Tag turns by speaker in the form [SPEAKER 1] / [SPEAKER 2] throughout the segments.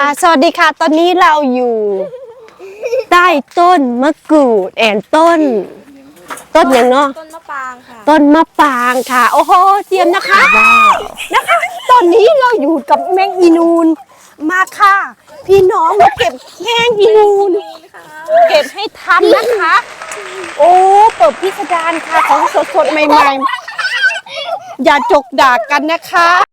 [SPEAKER 1] อ่าสวัสดีค่ะ ตอนนี้เราอยู่ ใต้ต้นมะกรูดแอนต้น ต้นอย่างเนาะ
[SPEAKER 2] ต้นมะปรางค่ะ
[SPEAKER 1] ต้นมะปรางค่ะ โอ้โหเตรียมนะคะนะคะ ตอนนี้เราอยู่กับแมงอีนูนมาค่ะ พี่น้องมาเก็บแมงอีนูนเก็บให้ทันนะคะ โอ้เปิดพิสดารค่ะของสดๆใหม่ ๆ อย่าจกด่ากันนะคะ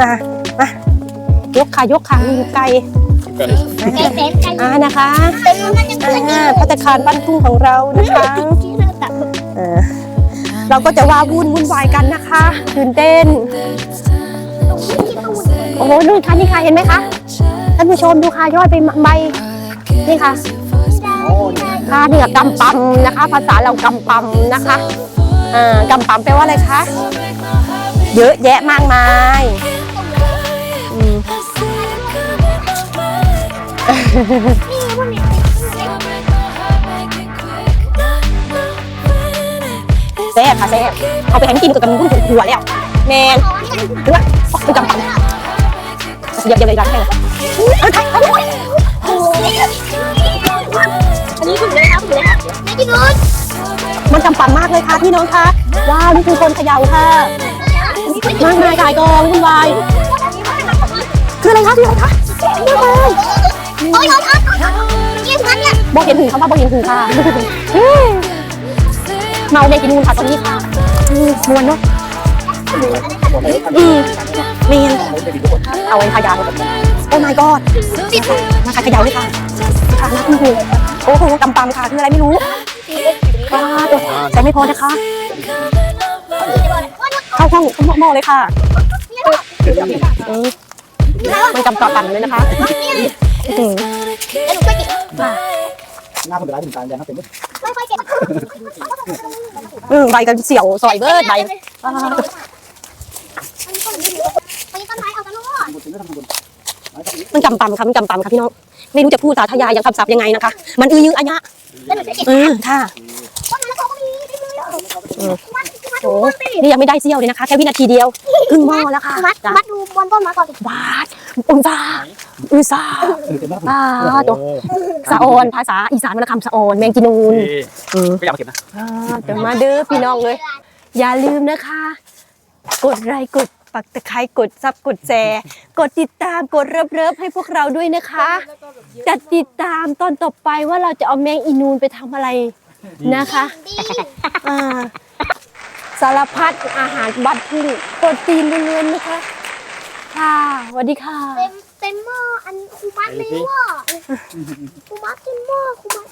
[SPEAKER 1] อะมายกค่ะยกค่ะมีไก่อ่านะคะอ่าพัตตาคารบ้านทุ่งของเรานะคะเออเราก็จะว่าวุ่นวุ่นวายกันนะคะตื่นเต้นโอ้โหนู่นค่ะนี่ค่ะเห็นไหมคะท่านผู้ชมดูค่ะยอดไปใบนี่ค่ะค่ะนี่ค่ะกำปั๊มนะคะ ภาษาเรากำปั๊มนะคะอ่ากำปั๊มแปลว่าอะไรคะเยอะแยะมากมาย แซ่บค่ะแซ่บเอาไปให้มันกินกับกันหุ้นหัวแล้ว แมนเลือดเป็นกำปั๊มเดี๋ยวเดี๋ยวเลยร้านให้นะเอาถ่ายเอาด้วย
[SPEAKER 2] อันนี้ถูกเลยครับถูกเลยครับไม่กินนู้น
[SPEAKER 1] มันจำปั๊มมากเลยค่ะพี่น้องคะว้าวนี่คือคนเขย่าค่ะมากมายกายกองวุ่นวายคืออะไรคะคืออะไรคะมากมาย
[SPEAKER 2] อ้ยน้องครับกินนั้นเนี่ย
[SPEAKER 1] บอกเห็นถึงคำว่าบอกเห็นถึงค่ะเมาเมกินนูนค่ะตอนนี้ค่ะมวนเนาะอืมเมนเอาไว้ขยาวโอ้ my god นะคะขยาวเลยค่ะค่ะนะคุณครูโอ้โหกำปั๊มค่ะคืออะไรไม่รู้ว้าวแต่ไม่พอนะคะเข้าห้องหม้อเลยค่ะ มมันจำต่อกันเลยนะคะอืม
[SPEAKER 2] แล้วหนูช่วยกิน
[SPEAKER 3] หน้าคนเป็นร้ายถึงตายยังครับเป็น
[SPEAKER 2] ค่อยๆเก็บ
[SPEAKER 1] อืมใบกันเสี่ยวซอยเบิร์ดใบอ่า
[SPEAKER 2] อันนี้ต้นไม้เอาตะลุ่ม
[SPEAKER 3] คนเป็นไม่ทำคน
[SPEAKER 1] มันจำปั๊มค่ะมันจำปั๊มค่ะพี่น้องไม่รู้จะพูดสาธยายยังคำศัพท์ยังไงนะคะ มันอือยืออัญะ
[SPEAKER 2] แล้วหนูช่วยเก็บ
[SPEAKER 1] อืมค่ะ
[SPEAKER 2] ต้นมะละกอก็มีได้เลยมัดมัด
[SPEAKER 1] โอ้นี่ยังไม่ได้เสี่ยวเลยนะคะ แค่วินาทีเดียวครึ่งหม้อแล้วค่ะ
[SPEAKER 2] มัด
[SPEAKER 1] จ้ะ
[SPEAKER 2] มัดดูบนต้นมะละกอสิ
[SPEAKER 1] วาดอุยซาอุยซา
[SPEAKER 3] เออเป็นมาก
[SPEAKER 1] อ่าตัวสะออนภาษาอีสานวรรณคำสะออนแมงจีนูนอืม
[SPEAKER 3] ก็อยากมาเก็บนะ
[SPEAKER 1] อ่าเดี๋ยวมาเด้อพี่น้องเลย อย่าลืมนะคะ กดไลค์กดปักตะไคร้กดซับกดแชร์กดติดตามกดเริบเริบๆให้พวกเราด้วยนะคะจะติดตามตอนต่อไปว่าเราจะเอาแมงอีนูนไปทำอะไรนะคะอ่า สารพัดอาหารบัดทุ่งโปรตีนล้วนๆนะคะ ค่ะสวัสดีค่ะ
[SPEAKER 2] เต็มเต็มหม้ออันคูมัดเลยหม้อคูมัดเต็มหม้อคูมัด